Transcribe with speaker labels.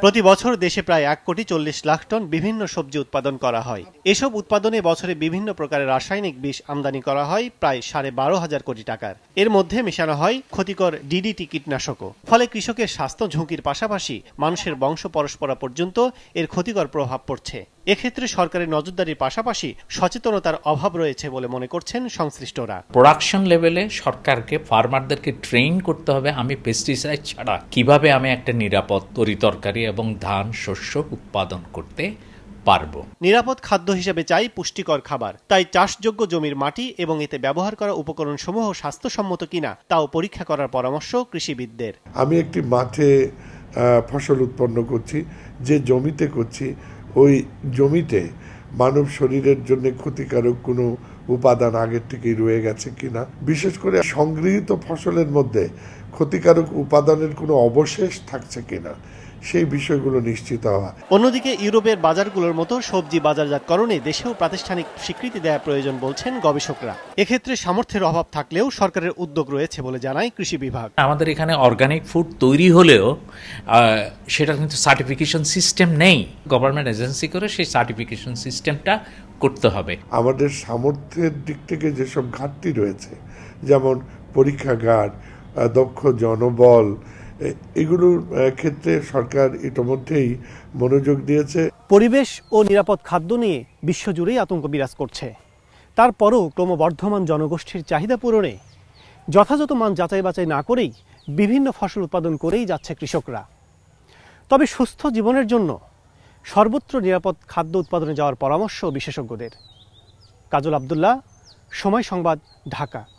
Speaker 1: প্রতি বছর দেশে প্রায় এক কোটি চল্লিশ লাখ টন বিভিন্ন সবজি উৎপাদন করা হয়। এসব উৎপাদনে বছরে বিভিন্ন প্রকারের রাসায়নিক বিষ আমদানি করা হয় প্রায় সাড়ে বারো হাজার কোটি টাকার। এর মধ্যে মেশানো হয় ক্ষতিকর ডিডিটি কীটনাশকও। ফলে কৃষকের স্বাস্থ্য ঝুঁকির পাশাপাশি মানুষের বংশ পরস্পরা পর্যন্ত এর ক্ষতিকর প্রভাব পড়ছে। এক্ষেত্রে সরকারের নজরদারির পাশাপাশি সচেতনতার অভাব রয়েছে বলে মনে করছেন সংশ্লিষ্টরা।
Speaker 2: প্রোডাকশন লেভেলে সরকারকে ফার্মারদেরকে ট্রেন করতে হবে আমি পেস্টিসাইড ছাড়া। কীভাবে আমি একটা নিরাপদ তরিতরকারি এবং ধান শস্য উৎপাদন করতে পারব?
Speaker 1: নিরাপদ খাদ্য হিসেবে চাই পুষ্টিকর খাবার। তাই চাষযোগ্য জমির মাটি এবং এতে ব্যবহার করা উপকরণ সমূহ স্বাস্থ্যসম্মত কিনা তাও পরীক্ষা করার পরামর্শ কৃষিবিদদের।
Speaker 3: আমি একটি মাঠে ফসল উৎপন্ন করছি যে জমিতে করছি ওই জমিতে মানব শরীরের জন্য ক্ষতিকারক কোনো উপাদান আগের থেকেই রয়ে গেছে কিনা? বিশেষ করে সংগৃহীত ফসলের মধ্যে ক্ষতিকারক উপাদানের কোনো অবশেষ থাকছে কিনা? সেই বিষয়গুলো নিশ্চিত হওয়া।
Speaker 1: অন্যদিকে ইউরোপের বাজারগুলোর মতো সবজি বাজারজাতকরণে দেশেও প্রাতিষ্ঠানিক স্বীকৃতি দেওয়া প্রয়োজন বলছেন গবেষকরা। এক্ষেত্রে সামর্থ্যের অভাব থাকলেও সরকারের উদ্যোগ রয়েছে বলে জানায় কৃষি বিভাগ।
Speaker 2: আমাদের এখানে অর্গানিক ফুড তৈরি হলেও সেটা কিন্তু সার্টিফিকেশন সিস্টেম নেই। গভর্নমেন্ট এজেন্সি করে সেই সার্টিফিকেশন সিস্টেমটা করতে হবে।
Speaker 3: আমাদের সামর্থ্যের দিক থেকে যেসব ঘাটতি রয়েছে যেমন পরীক্ষাগার দক্ষ জনবল এগুলোর ক্ষেত্রে সরকার ইতোমধ্যেই মনোযোগ দিয়েছে।
Speaker 1: পরিবেশ ও নিরাপদ খাদ্য নিয়ে বিশ্বজুড়েই আতঙ্ক বিরাজ করছে। তারপরও ক্রমবর্ধমান জনগোষ্ঠীর চাহিদা পূরণে যথাযথ মান যাচাই বাছাই না করেই বিভিন্ন ফসল উৎপাদন করেই যাচ্ছে কৃষকরা। তবে সুস্থ জীবনের জন্য সর্বত্র নিরাপদ খাদ্য উৎপাদনে যাওয়ার পরামর্শ বিশেষজ্ঞদের। কাজল আবদুল্লাহ, সময় সংবাদ, ঢাকা।